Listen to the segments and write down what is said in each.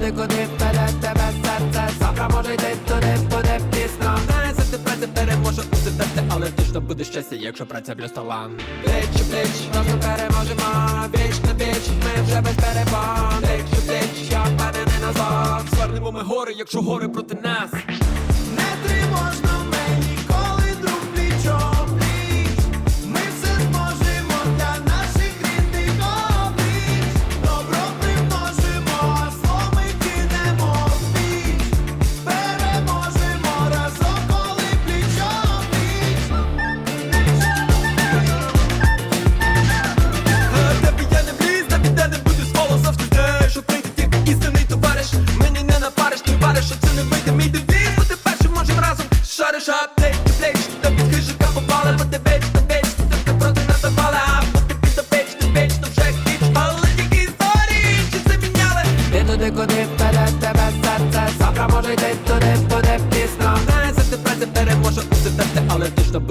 Ти туди, куди веде тебе серце Завтра може йти туди, буде пізно Не завжди праця переможе усе те, але точно буде щастя, якщо праця плюс талант. Плеч, плеч, Просто переможемо Віч на віч, ми вже без перепон Плеч, плеч, я впевнений назад звернемо ми гори, якщо гори проти нас.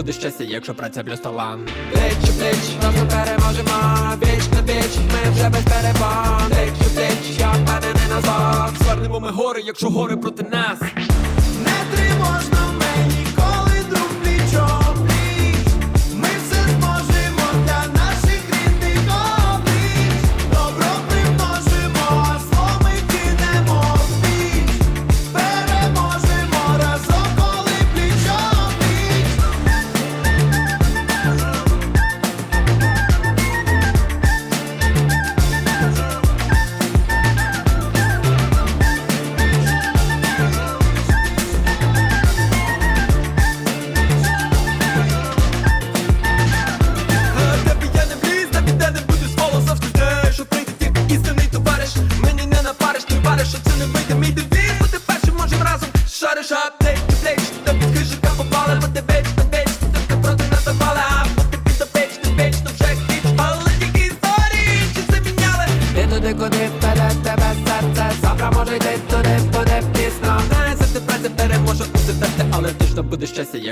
Буде щастя, якщо праця плюс талант. Плеч, плеч, просто переможемо Віч на віч, ми вже без перепон Плеч, плеч, я впевнений назад Звернемо ми гори, якщо гори проти нас.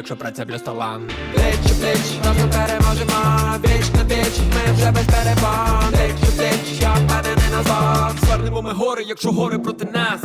Якщо праця плюс талант. Плеч, плеч, просто переможемо Віч на віч, ми вже без перепон Плеч, плеч, я впевнений назад Звернемо ми гори, якщо гори проти нас.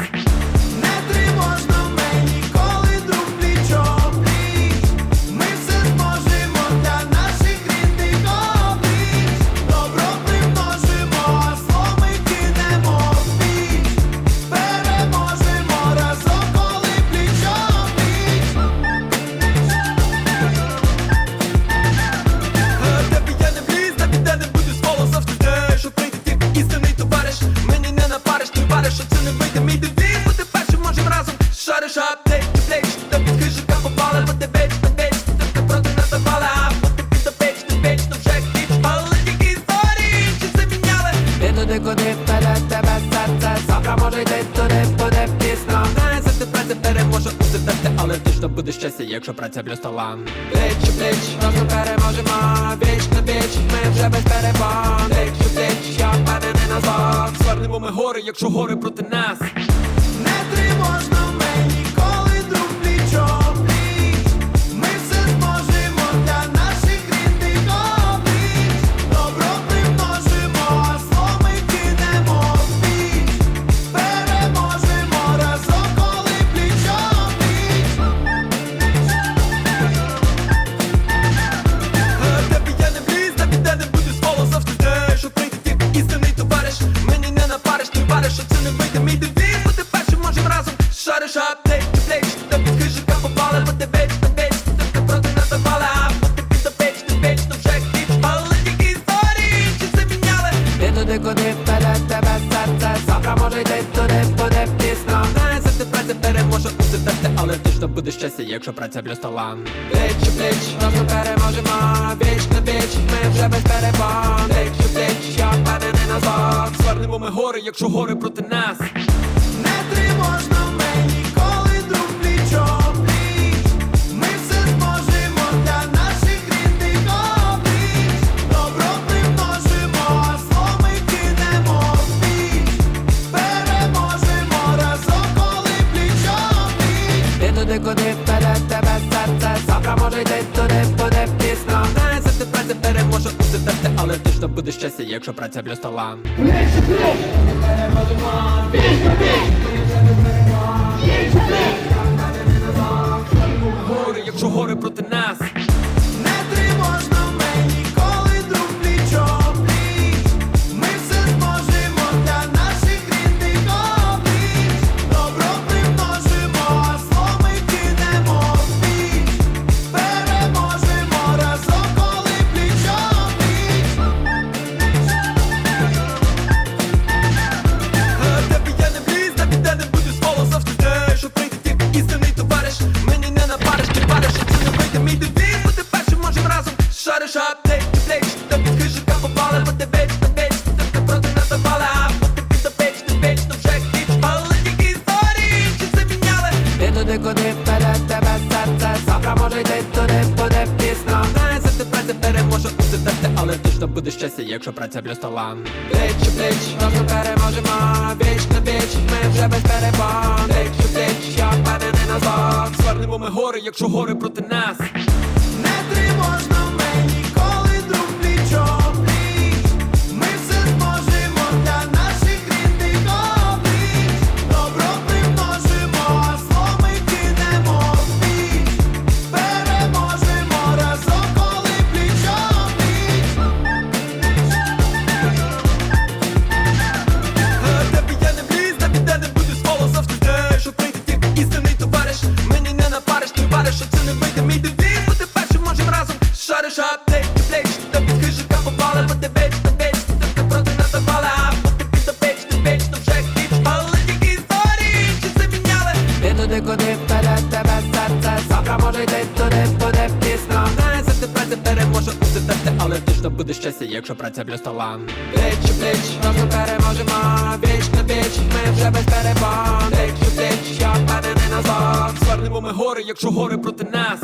Аптек, плеч, до під хижика попали, бо ти беч, ти ти проти нас запали, а під до печ, то вже кіч, але тільки історії, чи це міняли? Ти куди веде тебе серце Завтра може йти туди, буде пізно Знає, завжди праця переможе усе терти, але точно буде щастя, якщо праця плюс талант. Плеч, плеч, просто переможемо Віч на віч, ми вже без перепон Плеч, плеч, я впевнений назад Звернемо ми гори, якщо гори проти нас. Точно буде щастя, якщо праця плюс талант бич, у плеч, ми переможемо. Віч на віч, ми вже без перебан Бич, бич, я мене не назад Звернемо ми гори, якщо гори проти нас. якщо праця плюс талант. Якщо гори проти нас. якщо праця плюс талант Плеч у плеч, нашу переможемо, віч на віч, ми вже без перебан Плеч у плеч, я мене не назвав. Звернемо ми гори, якщо гори проти нас. щастя, якщо праця плюс талант Плеч у плеч, разом переможемо, віч на віч, ми вже без перебан Плеч у плеч, я впевнений назад Звернемо ми гори, якщо гори проти нас.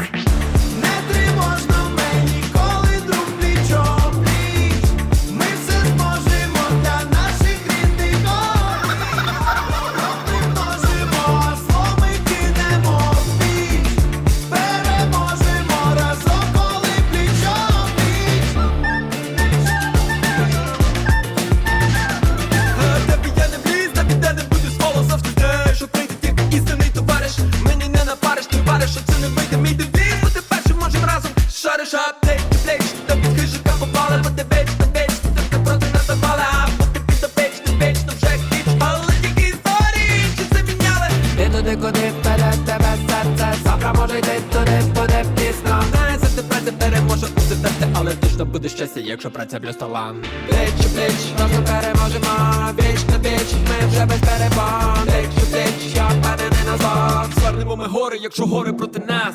точно буде щастя, якщо праця плюс талант Плеч у плеч, разом переможемо, віч на віч, ми вже без перебан Плеч у плеч, як мене не назад Звернемо ми гори, якщо гори проти нас.